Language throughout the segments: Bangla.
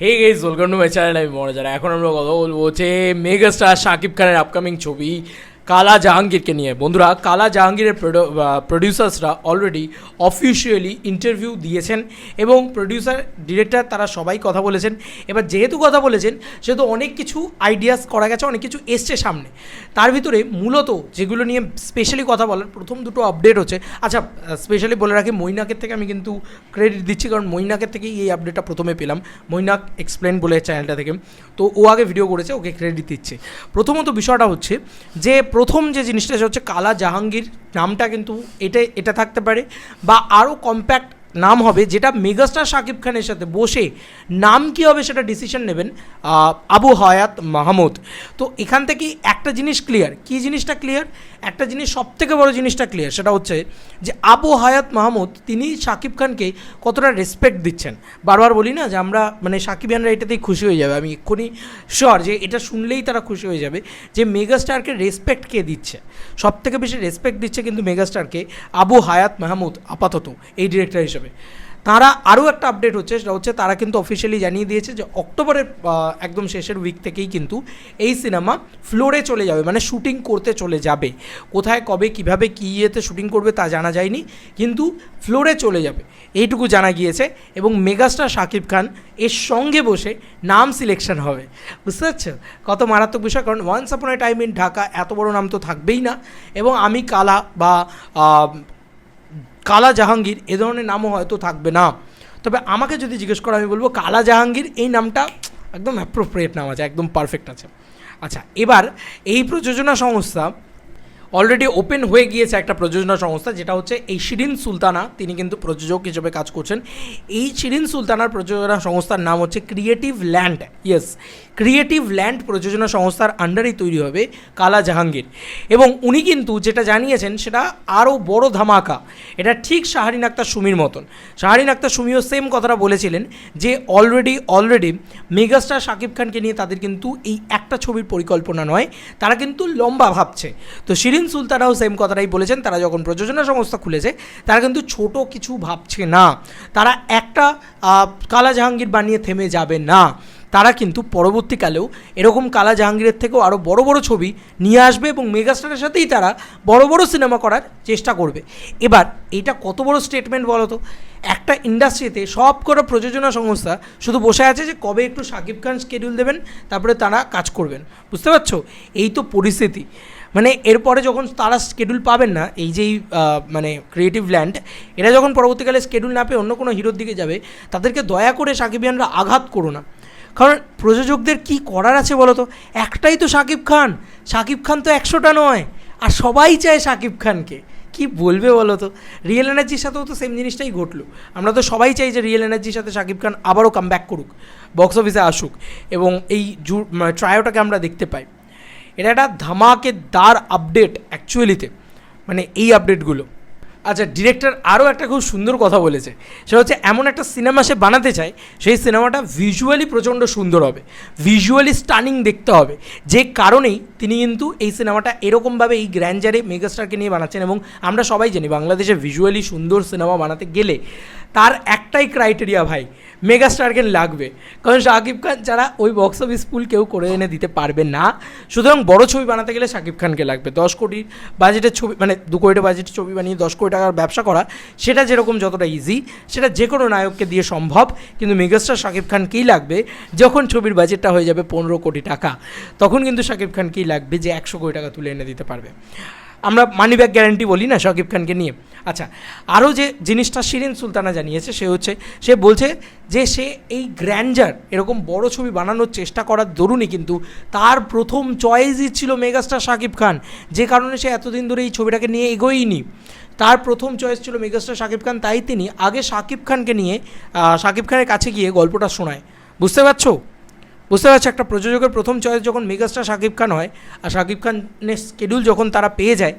Hey guys welcome to my channel আমি মনে যারা এখন আমরা কথা বলব যে মেগাস্টার শাকিব খানের আপকামিং ছবি। কালা জাহাঙ্গীরকে নিয়ে। বন্ধুরা, কালা জাহাঙ্গীরের প্রডিউসার্সরা অলরেডি অফিসিয়ালি ইন্টারভিউ দিয়েছেন এবং প্রডিউসার ডিরেক্টর তারা সবাই কথা বলেছেন। এবার যেহেতু কথা বলেছেন, সেহেতু অনেক কিছু আইডিয়াস করা গেছে, অনেক কিছু এসছে সামনে। তার ভিতরে মূলত যেগুলো নিয়ে স্পেশালি কথা বলার প্রথম দুটো আপডেট হচ্ছে। আচ্ছা স্পেশালি বলে রাখি, মৈনাকের থেকে আমি কিন্তু ক্রেডিট দিচ্ছি, কারণ মৈনাকের থেকেই এই আপডেটটা প্রথমে পেলাম। মৈনাক এক্সপ্লেন বলে চ্যানেলটা থেকে। তো ও আগে ভিডিও করেছে, ওকে ক্রেডিট দিচ্ছে। প্রথমত বিষয়টা হচ্ছে যে প্রথম যে জিনিসটা, সেটা হচ্ছে কালা জাহাঙ্গীর। নামটা কিন্তু এটা এটা থাকতে পারে। বা আরও কম্প্যাক্ট নাম হবে, যেটা মেগাস্টার শাকিব খানের সাথে বসে নাম কী হবে সেটা ডিসিশন নেবেন আবু হায়াত মাহমুদ। তো এখান থেকেই একটা জিনিস ক্লিয়ার কী জিনিসটা ক্লিয়ার একটা জিনিস সব থেকে বড় জিনিসটা ক্লিয়ার সেটা হচ্ছে যে আবু হায়াত মাহমুদ, তিনি শাকিব খানকে কতটা রেসপেক্ট দিচ্ছেন। বারবার বলি না যে আমরা মানে সাকিবিয়ানরা এটাতেই খুশি হয়ে যাবে, আমি এক্ষুনি শিওর যে এটা শুনলেই তারা খুশি হয়ে যাবে যে মেগাস্টারকে রেসপেক্ট কে দিচ্ছে। সব থেকে বেশি রেসপেক্ট দিচ্ছে কিন্তু মেগাস্টারকে আবু হায়াত মাহমুদ, আপাতত, এই ডিরেক্টর হিসেবে। তারা আরও একটা আপডেট হচ্ছে, সেটা হচ্ছে তারা কিন্তু অফিসিয়ালি জানিয়ে দিয়েছে যে অক্টোবরের একদম শেষের উইক থেকেই কিন্তু এই সিনেমা ফ্লোরে চলে যাবে মানে শুটিং করতে চলে যাবে। কোথায়, কবে, কীভাবে, কী ইয়েতে শুটিং করবে তা জানা যায়নি, কিন্তু ফ্লোরে চলে যাবে। এইটুকু জানা গিয়েছে এবং মেগাস্টার শাকিব খান এর সঙ্গে বসে নাম সিলেকশন হবে। বুঝতে পারছ? কত মারাত্মক বিষয়, কারণ once upon A time in Dhaka এত বড় নাম তো থাকবেই না। এবং আমি কালা বা কালা জাহাঙ্গীর এ ধরনের নামও হয়তো থাকবে না। তবে আমাকে যদি জিজ্ঞেস করা, আমি বলব কালা জাহাঙ্গীর এই নামটা একদম অ্যাপ্রোপ্রিয়েট নাম আছে, একদম পারফেক্ট আছে। আচ্ছা এবার এই প্রযোজনা সংস্থা অলরেডি ওপেন হয়ে গিয়েছে একটা প্রযোজনা সংস্থা, যেটা হচ্ছে এই শিরিন সুলতানা। তিনি কিন্তু প্রযোজক হিসেবে কাজ করছেন। এই শিরিন সুলতানার প্রযোজনা সংস্থার নাম হচ্ছে Creative Land yes Creative Land প্রযোজনা সংস্থার আন্ডারেই তৈরি হবে কালা জাহাঙ্গীর। এবং উনি কিন্তু যেটা জানিয়েছেন, সেটা আরও বড় ধামাকা। এটা ঠিক শাহরিন আক্তার সুমির মতন। শাহরিন আক্তার সুমিও সেম কথাটা বলেছিলেন যে অলরেডি অলরেডি মেগাস্টার শাকিব খানকে নিয়ে তাদের কিন্তু এই একটা ছবির পরিকল্পনা নয়, তারা কিন্তু লম্বা ভাবছে। তো শিরিন সুলতানাও সেম কথাটাই বলেছেন, তারা যখন প্রযোজনা সংস্থা খুলেছে, তারা কিন্তু ছোট কিছু ভাবছে না। তারা একটা কালা জাহাঙ্গীর বানিয়ে থেমে যাবে না। তারা কিন্তু পরবর্তীকালেও এরকম কালা জাহাঙ্গীরের থেকেও আরও বড় বড় ছবি নিয়ে আসবে এবং মেগাস্টারের সাথেই তারা বড় বড় সিনেমা করার চেষ্টা করবে। এবার এটা কত বড় স্টেটমেন্ট বলো তো একটা ইন্ডাস্ট্রিতে সব করে প্রযোজনা সংস্থা শুধু বসে আছে যে কবে একটু শাকিব খান স্কেডিউল দেবেন, তারপরে তারা কাজ করবেন। বুঝতে পারছ? এই তো পরিস্থিতি। মানে এরপরে যখন তারা স্কেডুল পাবেন না, এই যেই মানে ক্রিয়েটিভ ল্যান্ড এরা যখন পরবর্তীকালে স্কেডুল না পেয়ে অন্য কোনো হিরোর দিকে যাবে, তাদেরকে দয়া করে সাকিবিয়ানরা আঘাত করো না। কারণ প্রযোজকদের কি করার আছে বলো তো একটাই তো শাকিব খান। শাকিব খান তো একশোটা নয়। আর সবাই চায় শাকিব খানকে। কি বলবে বলো তো রিয়েল এনার্জির সাথেও তো সেম জিনিসটাই ঘটলো। আমরা তো সবাই চাই যে রিয়েল এনার্জির সাথে শাকিব খান আবারও কাম করুক বক্স অফিসে আসুক। এবং এই জু ট্রায়োটাকে আমরা দেখতে পাই। এটা একটা ধামাকেদার আপডেট অ্যাকচুয়ালিতে মানে এই আপডেটগুলো আচ্ছা ডিরেক্টর আরও একটা খুব সুন্দর কথা বলেছে। সেটা হচ্ছে এমন একটা সিনেমা সে বানাতে চায়, সেই সিনেমাটা ভিজুয়ালি প্রচণ্ড সুন্দর হবে। ভিজুয়ালি স্টানিং দেখতে হবে। যে কারণেই তিনি কিন্তু এই সিনেমাটা এরকমভাবে এই গ্র্যান্ডারে মেগাস্টারকে নিয়ে বানাচ্ছেন এবং আমরা সবাই জানি বাংলাদেশে ভিজুয়ালি সুন্দর সিনেমা বানাতে গেলে তার একটাই ক্রাইটেরিয়া ভাই মেগাস্টারকে লাগবে? কারণ শাকিব খান ছাড়া ওই বক্স অফিস পুল কেউ করে এনে দিতে পারবে না। সুতরাং বড় ছবি বানাতে গেলে শাকিব খানকে লাগবে। দশ কোটির বাজেটের ছবি মানে দু কোটি বাজেটের ছবি বানিয়ে দশ কোটি টাকার ব্যবসা করা, সেটা যেরকম যতটা ইজি সেটা যে কোনো নায়ককে দিয়ে সম্ভব। কিন্তু মেগাস্টার শাকিব খানকেই লাগবে? যখন ছবির বাজেটটা হয়ে যাবে পনেরো কোটি টাকা, তখন কিন্তু শাকিব খানকেই লাগবে যে একশো কোটি টাকা তুলে এনে দিতে পারবে? আমরা মানি ব্যাক গ্যারান্টি বলি না শাকিব খানকে নিয়ে। আচ্ছা আরও যে জিনিসটা শিরিন সুলতানা জানিয়েছে, সে হচ্ছে, সে বলছে যে সে এই গ্র্যান্ডার এরকম বড় ছবি বানানোর চেষ্টা করার দরুনই কিন্তু তার প্রথম চয়েসই ছিল মেগাস্টার শাকিব খান যে কারণে সে এতদিন ধরে এই ছবিটাকে নিয়ে এগোয়নি। তার প্রথম চয়েস ছিল মেগাস্টার শাকিব খান তাই তিনি আগে শাকিব খানকে নিয়ে শাকিব খানের কাছে গিয়ে গল্পটা শোনায়। বুঝতে পারছ? বুঝতে পারছ? একটা প্রযোজকের প্রথম চয়েস যখন মেগাস্টার শাকিব খান হয়, আর শাকিব খানের স্কেডিউল যখন তারা পেয়ে যায়,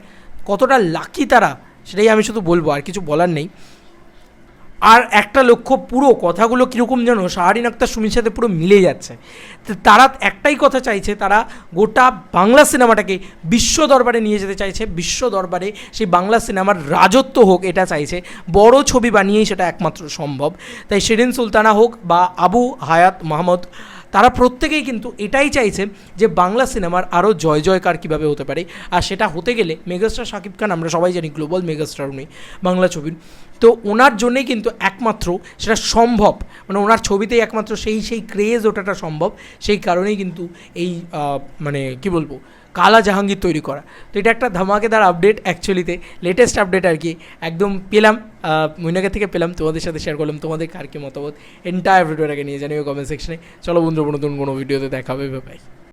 কতটা লাকি তারা, সেটাই আমি শুধু বলব, আর কিছু বলার নেই। আর একটা লক্ষ্য, পুরো কথাগুলো কীরকম যেন শাহরিন আক্তার, সুমির সাথে পুরো মিলে যাচ্ছে। তারা একটাই কথা চাইছে, তারা গোটা বাংলা সিনেমাটাকে বিশ্ব দরবারে নিয়ে যেতে চাইছে, বিশ্ব দরবারে সেই বাংলা সিনেমার রাজত্ব হোক এটা চাইছে, বড় ছবি বানিয়েই সেটা একমাত্র সম্ভব। তাই শিরিন সুলতানা হোক বা আবু হায়াত মাহমুদ তারা প্রত্যেকেই কিন্তু এটাই চাইছে যে বাংলা সিনেমার আরও জয় জয়কার কীভাবে হতে পারে। আর সেটা হতে গেলে মেগাস্টার শাকিব খান, আমরা সবাই জানি গ্লোবাল মেগাস্টার উনি বাংলা ছবির। তো ওনার জন্যেই কিন্তু একমাত্র সেটা সম্ভব মানে ওনার ছবিতেই একমাত্র সেই সেই ক্রেজ ওটাটা সম্ভব। সেই কারণেই কিন্তু এই মানে কি বলব কালা জাহাঙ্গীর তৈরি করা। তো এটা একটা ধামাকেদার আপডেট অ্যাকচুয়ালিতে লেটেস্ট আপডেট আর কি। একদম পেলাম মহিনাকে থেকে পেলাম, তোমাদের সাথে শেয়ার করলাম, তোমাদের কার কি মতামত? এন্টায়ার ভিডিওটাকে নিয়ে জানিও কমেন্ট সেকশনে চলো বন্ধু নতুন কোনো ভিডিওতে দেখাবে বাই